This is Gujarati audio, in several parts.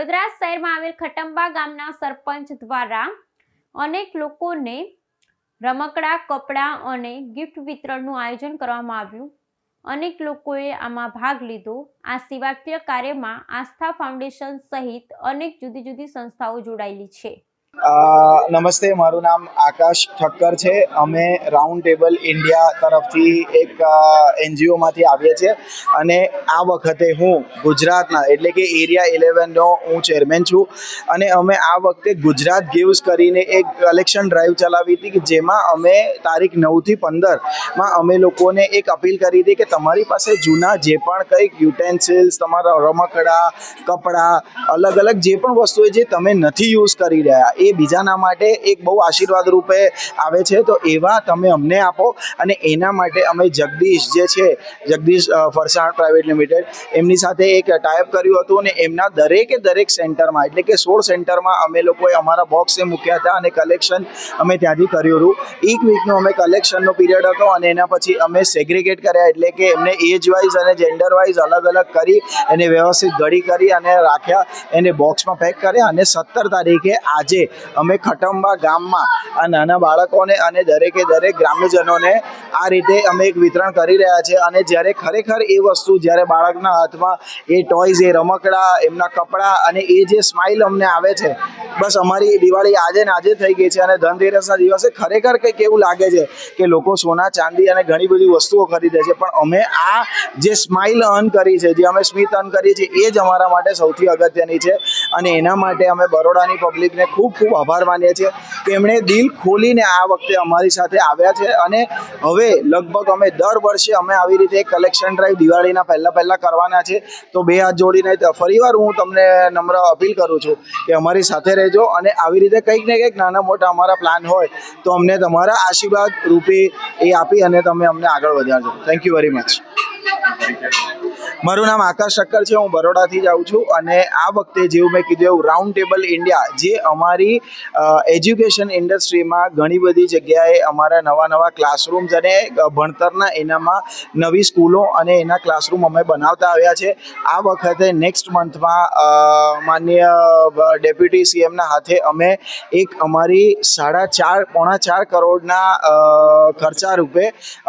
વડોદરા શહેરમાં આવેલ ખટંબા ગામના સરપંચ દ્વારા અનેક લોકોને રમકડા, કપડાં અને ગિફ્ટ વિતરણનું આયોજન કરવામાં આવ્યું. અનેક લોકોએ આમાં ભાગ લીધો. આ સેવાકીય કાર્યમાં આસ્થા ફાઉન્ડેશન સહિત અનેક જુદી જુદી સંસ્થાઓ જોડાયેલી છે. નમસ્તે, મારું નામ આકાશ ઠક્કર છે. અમે રાઉન્ડ ટેબલ ઇન્ડિયા તરફથી એક એનજીઓમાંથી આવીએ છીએ. અને આ વખતે હું ગુજરાતના, એટલે કે એરિયા ઇલેવનનો હું ચેરમેન છું. અને અમે આ વખતે ગુજરાત ગિવ્સ કરીને એક કલેક્શન ડ્રાઈવ ચલાવી હતી કે જેમાં અમે તારીખ નવથી પંદરમાં અમે લોકોને એક અપીલ કરી હતી કે તમારી પાસે જૂના જે પણ કંઈક યુટેન્સિલ્સ તમારા રમકડા, કપડાં અલગ અલગ જે પણ વસ્તુઓ જે તમે નથી યુઝ કરી રહ્યા એ બીજાના માટે એક બહુ આશીર્વાદ રૂપે આવે છે. તો એવા તમે અમને આપો અને એના માટે અમે જગદીશ જે છે, જગદીશ ફરસાણ પ્રાઇવેટ લિમિટેડ, એમની સાથે એક ટાઈપ કર્યું હતું અને એમના દરેકે દરેક સેન્ટરમાં, એટલે કે સોળ સેન્ટરમાં અમે લોકોએ અમારા બોક્સે મૂક્યા હતા અને કલેક્શન અમે ત્યાંથી કર્યું હતું. એક વીકનો અમે કલેક્શનનો પીરિયડ હતો અને એના પછી અમે સેગ્રિગેટ કર્યા, એટલે કે એમને એજ વાઇઝ અને જેન્ડર વાઇઝ અલગ અલગ કરી એને વ્યવસ્થિત ઘડી કરી અને રાખ્યા, એને બોક્સમાં પેક કર્યા અને સત્તર તારીખે આજે અમે ખટંબા ગામમાં આ નાના બાળકોને અને દરેકે દરેક ગ્રામ્યજનોને આ રીતે અમે એક વિતરણ કરી રહ્યા છે અને જ્યારે ખરેખર એ વસ્તુ જ્યારે બાળકના હાથમાં એ ટોયઝ એ રમકડા, એમના કપડાં અને એ જે સ્માઇલ અમને આવે છે બસ અમારી દિવાળી આજે ને આજે થઈ ગઈ છે અને ધનતેરસના દિવસે ખરેખર કંઈક એવું લાગે છે કે લોકો સોના, ચાંદી અને ઘણી બધી વસ્તુઓ ખરીદે છે. પણ અમે આ જે સ્માઇલ અર્ન કરી છે, જે અમે સ્મિત અર્ન કરી છે એ જ અમારા માટે સૌથી અગત્યની છે. અને એના માટે અમે બરોડાની પબ્લિકને ખૂબ ખૂબ આભાર માનીએ છીએ. કે એમણે દિલ ખોલીને આ વખતે અમારી સાથે આવ્યા છે અને હવે લગભગ અમે દર વર્ષે અમે આવી રીતે કલેક્શન ડ્રાઈવ દિવાળીના પહેલાં પહેલાં કરવાના છે. તો બે હાથ જોડીને ફરીવાર હું તમને નમ્ર અપીલ કરું છું કે અમારી સાથે રહેજો. અને આવી રીતે કંઈક ને કંઈક નાના મોટા અમારા પ્લાન હોય તો અમને તમારા આશીર્વાદ રૂપે એ આપી અને તમે અમને આગળ વધારજો. થેન્ક યુ વેરી મચ મારું નામ આકાશ શક્કર છે, હું બરોડાથી જ આવું છું અને આ વખતે જેવું મેં કીધું એવું રાઉન્ડ ટેબલ ઇન્ડિયા જે અમારી એજ્યુકેશન ઇન્ડસ્ટ્રીમાં ઘણી બધી જગ્યાએ અમારા નવા નવા ક્લાસરૂમ્સ અને ભણતરના એનામાં નવી સ્કૂલો અને એના ક્લાસરૂમ અમે બનાવતા આવ્યા છે. આ વખતે નેક્સ્ટ મંથમાં માન્ય ડેપ્યુટી સીએમના હાથે અમે એક અમારી સાડા ચાર, પોણા ચાર કરોડના ખર્ચા રૂપે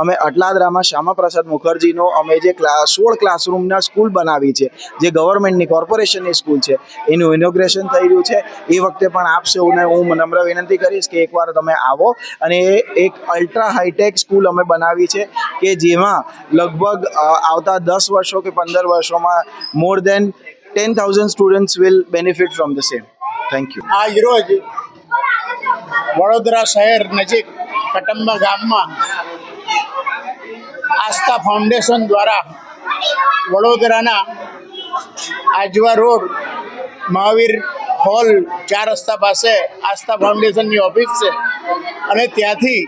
અમે અટલાદરામાં શ્યામાપ્રસાદ મુખર્જીનો અમે જે ક્લા, સોળ ક્લાસરૂમના સ્કૂલ બનાવી છે, જે ગવર્મેન્ટની કોર્પોરેશનની સ્કૂલ છે. એનું ઇનોગ્રેશન થઈ રહ્યું છે. એ વખતે પણ આપ સૌને હું નમ્ર વિનંતી કરીશ કે એકવાર તમે આવો અને એ એક અલ્ટ્રા હાઈટેક સ્કૂલ અમે બનાવી છે, કે જેમાં લગભગ આવતા દસ વર્ષો કે પંદર વર્ષોમાં more than ten thousand students will benefit from the same thank you આજ રોજ વડોદરા શહેર નજીક કટંબા ગામમાં આસ્થા ફાઉન્ડેશન દ્વારા વડોદરાના આજવા રોડ, મહાવીર હોલ ચાર રસ્તા પાસે આસ્થા ફાઉન્ડેશનની ઓફિસ છે. અને ત્યાંથી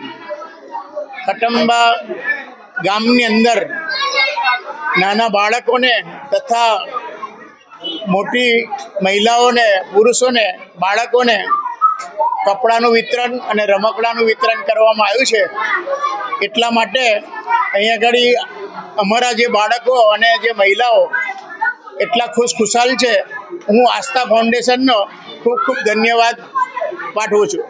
કટંબા ગામની અંદર નાના બાળકોને તથા મોટી મહિલાઓને, પુરુષોને, બાળકોને કપડાનું વિતરણ અને રમકડાનું વિતરણ કરવામાં આવ્યું છે. એટલા માટે અહીંયા આગળ અમારા જે બાળકો અને જે મહિલાઓ એટલા ખુશ ખુશાલ છે, હું આસ્થા ફાઉન્ડેશનનો ખૂબ ખૂબ ધન્યવાદ પાઠવું છું.